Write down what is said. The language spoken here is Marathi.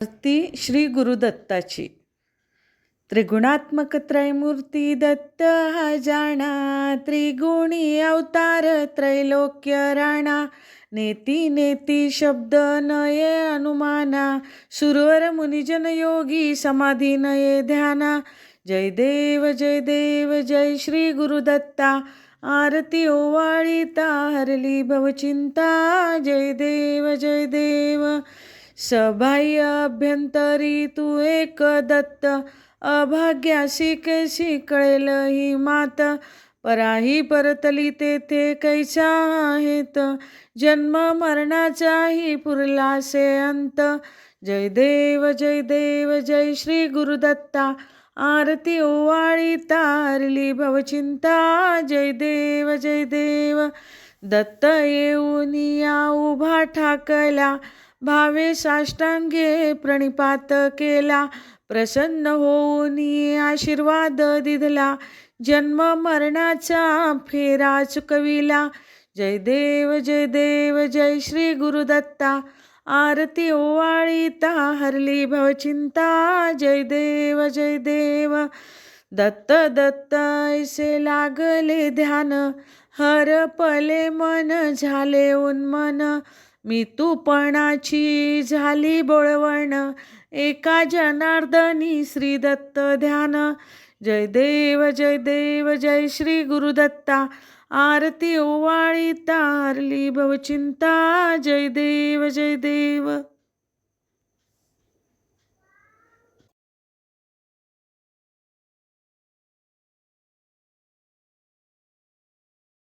ती श्री गुरुदत्ताची. त्रिगुणात्मक त्रैमूर्ती दत्त हा जाणा त्रिगुणी अवतार त्रैलोक्य राणा नेती नेती शब्द नये अनुमाना सुरवर मुनिजन योगी समाधी नये ध्याना जय देव जय देव जय श्री गुरुदत्ता आरती ओवाळीता हरली भवचिंता जय देव जय देव सबाई अभ्यंतरी तू एक दत्त अभाग्याशी कैशी कळेल ही मात. पराही परतली तेथे कैसा आहेत? जन्म मरणाचाही पुरलासे अंत. जय देव जय देव जय श्री गुरुदत्ता. आरती ओवाळी तारली भवचिंता. जय देव जय देव. दत्त येऊन या उभा ठाकला. भावे साष्टांगे प्रणिपात केला प्रसन्न होऊन आशीर्वाद दिधला. जन्म मरणाचा फेरा चुकविला. जय देव जय देव जय श्री गुरुदत्ता. आरती ओवाळीता हरली भवचिंता. जय देव जय देव. दत्त दत्त ऐसे लागले ध्यान. हर पले मन झाले उन्मन. मी तूपणाची झाली बोळवण एका जनार्दनी श्री दत्त ध्यान. जय देव जय देव जय श्री गुरुदत्ता. आरती ओवाळी तारली भवचिंता. जय देव जय देव.